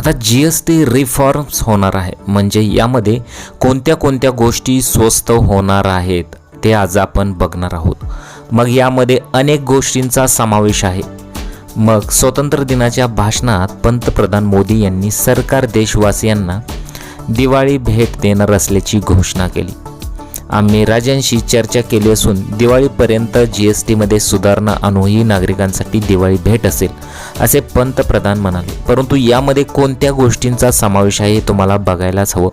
आता G S T reforms होणार आहे. म्हणजे यामध्ये कोणत्या कोणत्या गोष्टी स्वस्त होणार आहेत ते आज आपण बघणार आहोत. मग यामध्ये अनेक गोष्टींचा समावेश आहे. मग स्वातंत्र्य दिनाच्या भाषणात पंतप्रधान मोदी यांनी सरकार देशवासियांना दिवाळी भेट देणार असल्याची घोषणा केली. आम्ही राजांशी चर्चा केली असून दिवाळीपर्यंत जी एस टीमध्ये सुधारणा आणू ही नागरिकांसाठी दिवाळी भेट असेल असे पंतप्रधान म्हणाले. परंतु यामध्ये कोणत्या गोष्टींचा समावेश आहे हे तुम्हाला बघायलाच हवं.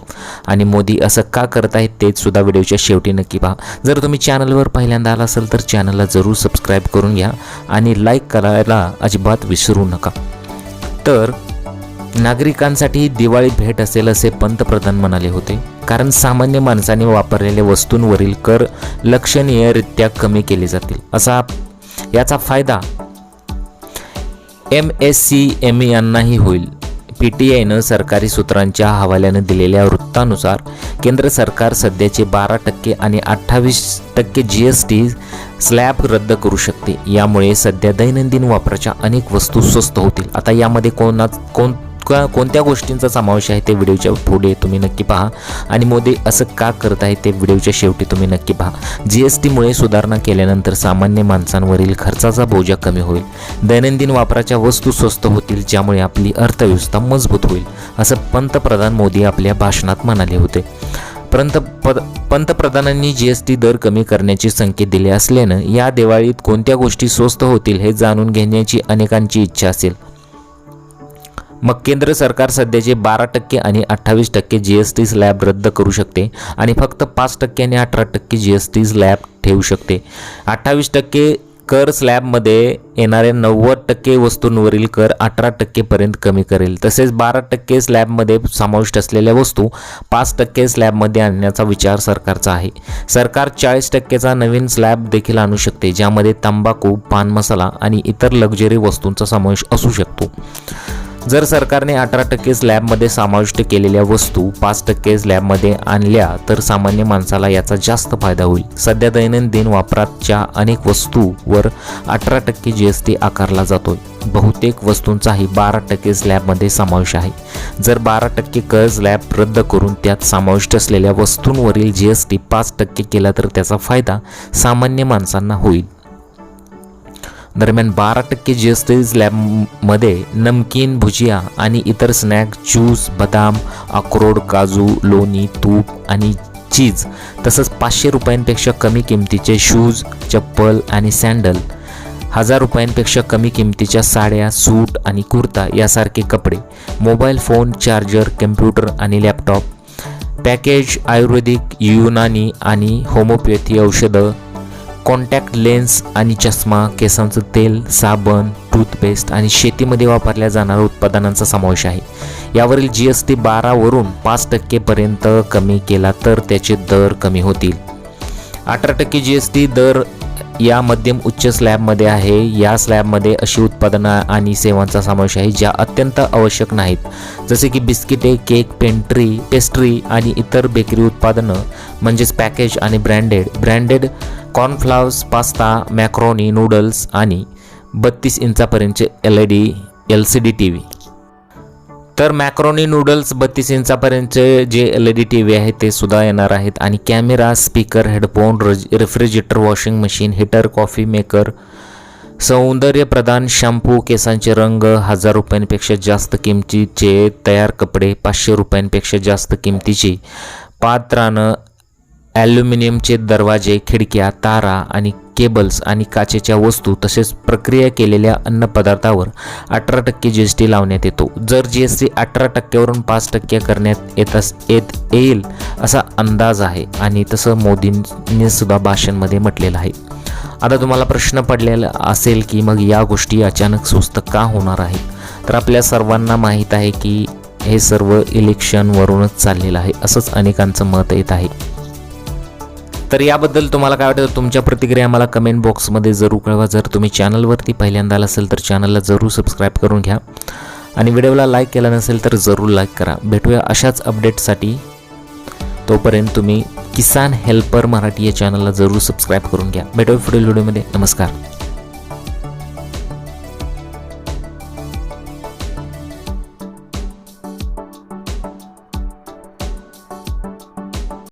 आणि मोदी असं का करत आहेत तेच सुद्धा व्हिडिओच्या शेवटी नक्की पहा. जर तुम्ही चॅनलवर पहिल्यांदा आला असेल तर चॅनलला जरूर सबस्क्राईब करून घ्या आणि लाईक करायला अजिबात विसरू नका. तर नागरिकांसाठी दिवाळी भेट असेल असे पंतप्रधान म्हणाले होते. कारण सामान्य माणसाने वापरलेल्या वस्तूंवरील कर लक्षणीयरित्या कमी केले जातील. असा याचा फायदा एम एस सी एम यांनाही होईल. पी टी आयनं सरकारी सूत्रांच्या हवाल्यानं दिलेल्या वृत्तानुसार केंद्र सरकार सध्याचे बारा टक्के आणि अठ्ठावीस टक्के जी एस टी स्लॅब रद्द करू शकते. यामुळे सध्या दैनंदिन वापराच्या अनेक वस्तू स्वस्त होतील. आता यामध्ये कोणा कोण का कोणत्या गोष्टींचा समावेश आहे ते व्हिडिओच्या पुढे तुम्ही नक्की पहा. आणि मोदी असं का करत आहे ते व्हिडिओच्या शेवटी तुम्ही नक्की पहा. जी एस टीमुळे सुधारणा केल्यानंतर सामान्य माणसांवरील खर्चाचा बोजा कमी होईल. दैनंदिन वापराच्या वस्तू स्वस्त होतील ज्यामुळे आपली अर्थव्यवस्था मजबूत होईल असं पंतप्रधान मोदी आपल्या भाषणात म्हणाले होते. पंत पद पंतप्रधानांनी जी एस टी दर कमी करण्याचे संकेत दिले असल्यानं या दिवाळीत कोणत्या गोष्टी स्वस्त होतील हे जाणून घेण्याची अनेकांची इच्छा असेल. मग केंद्र सरकार सध्याचे बारा टक्के आणि अठ्ठावीस टक्के जी एस टी स्लॅब रद्द करू शकते आणि फक्त पाच टक्के आणि अठरा टक्के जी एस टी स्लॅब ठेवू शकते. अठ्ठावीस टक्के कर स्लॅबमध्ये येणाऱ्या नव्वद टक्के वस्तूंवरील कर अठरा टक्केपर्यंत कमी करेल. तसेच बारा टक्के स्लॅबमध्ये समाविष्ट असलेल्या वस्तू पाच टक्के स्लॅबमध्ये आणण्याचा विचार सरकारचा आहे. सरकार चाळीस टक्केचा नवीन स्लॅब देखील आणू शकते ज्यामध्ये तंबाखू पान मसाला आणि इतर लक्झरी वस्तूंचा समावेश असू शकतो. जर सरकारने अठरा टक्के स्लॅबमध्ये समाविष्ट केलेल्या वस्तू पाच टक्के स्लॅबमध्ये आणल्या तर सामान्य माणसाला याचा जास्त फायदा होईल. सध्या दैनंदिन वापराच्या अनेक वस्तूवर अठरा टक्के जी एस टी आकारला जातोय. बहुतेक वस्तूंचाही बारा टक्के स्लॅबमध्ये समावेश आहे. जर बारा टक्के कर स्लॅब रद्द करून त्यात समाविष्ट असलेल्या वस्तूंवरील जी एस टी पाच टक्के केला तर त्याचा फायदा सामान्य माणसांना होईल. दरम्यान बारा टक्के जी एस टी स्लॅबमध्ये नमकीन भुजिया आणि इतर स्नॅक ज्यूस बदाम अक्रोड काजू लोणी तूप आणि चीज तसंच पाचशे रुपयांपेक्षा कमी किमतीचे शूज चप्पल आणि सँडल हजार रुपयांपेक्षा कमी किमतीच्या साड्या सूट आणि कुर्ता यासारखे कपडे मोबाईल फोन चार्जर कम्प्युटर आणि लॅपटॉप पॅकेज आयुर्वेदिक युनानी आणि होमोपॅथी औषधं कॉन्टॅक्ट लेन्स आणि चष्मा केसांचं तेल साबण टूथपेस्ट आणि शेतीमध्ये वापरल्या जाणाऱ्या उत्पादनांचा समावेश आहे. यावरील जी एस टी बारावरून पाच टक्केपर्यंत कमी केला तर त्याचे दर कमी होतील. अठरा टक्के जी एस टी दर या मध्यम उच्च स्लॅबमध्ये आहे. या स्लॅबमध्ये अशी उत्पादनं आणि सेवांचा समावेश आहे ज्या अत्यंत आवश्यक नाहीत. जसे की बिस्किटे केक पेंट्री पेस्ट्री आणि इतर बेकरी उत्पादनं म्हणजेच पॅकेज आणि branded. Branded cornflowers pasta macaroni noodles आणि बत्तीस इंचापर्यंतचे L E D L C D T V. तर मॅक्रोनी नूडल्स बत्तीस इंचापर्यंतचे जे L E D T V आहे ते सुद्धा येणार आहेत आणि कॅमेरा स्पीकर हेडफोन रज refrigerator washing machine heater coffee maker सौंदर्यप्रधान shampoo केसांचे रंग हजार रुपयांपेक्षा जास्त किमतीचे तयार कपडे पाचशे रुपयांपेक्षा जास्त किमतीची पात्रानं ॲल्युमिनियमचे दरवाजे खिडक्या तारा आणि केबल्स आणि काचेच्या वस्तू तसेच प्रक्रिया केलेल्या अन्नपदार्थावर अठरा टक्के जी एस टी लावण्यात येतो. जर जी एस टी अठरा टक्क्यावरून पाच टक्के करण्यात येत येत येईल असा अंदाज आहे आणि तसं मोदींनी सुद्धा भाषणमध्ये म्हटलेलं आहे. आता तुम्हाला प्रश्न पडलेला असेल की मग या गोष्टी अचानक स्वस्त का होणार आहेत? तर आपल्या सर्वांना माहीत आहे की हे सर्व इलेक्शनवरूनच चाललेलं आहे असंच अनेकांचं मत येत आहे. तर याबद्दल तुम्हाला काय वाटतं? तुमच्या प्रतिक्रिया मला कमेंट बॉक्समध्ये जरूर कळवा. जर तुम्ही चॅनलवरती पहिल्यांदा आला असेल तर चॅनलला जरूर सबस्क्राईब करून घ्या. आणि व्हिडिओला लाईक केला नसेल तर जरूर लाईक करा. भेटूया अशाच अपडेटसाठी तोपर्यंत तुम्ही किसान हेल्पर मराठी या चॅनलला जरूर सबस्क्राईब करून घ्या. भेटूया पुढील व्हिडिओमध्ये नमस्कार.